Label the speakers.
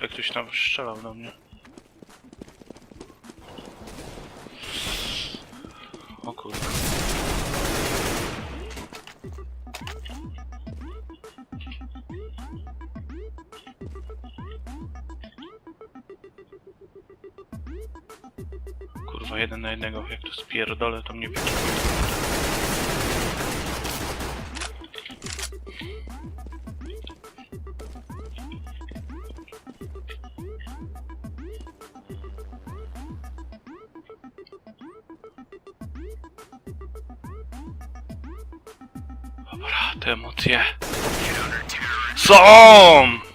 Speaker 1: Jak ktoś tam strzelał do mnie. O kurwa. Kurwa, jeden na jednego. Jak to spierdolę, to mnie pierdolę. Dobra, te emocje. Są!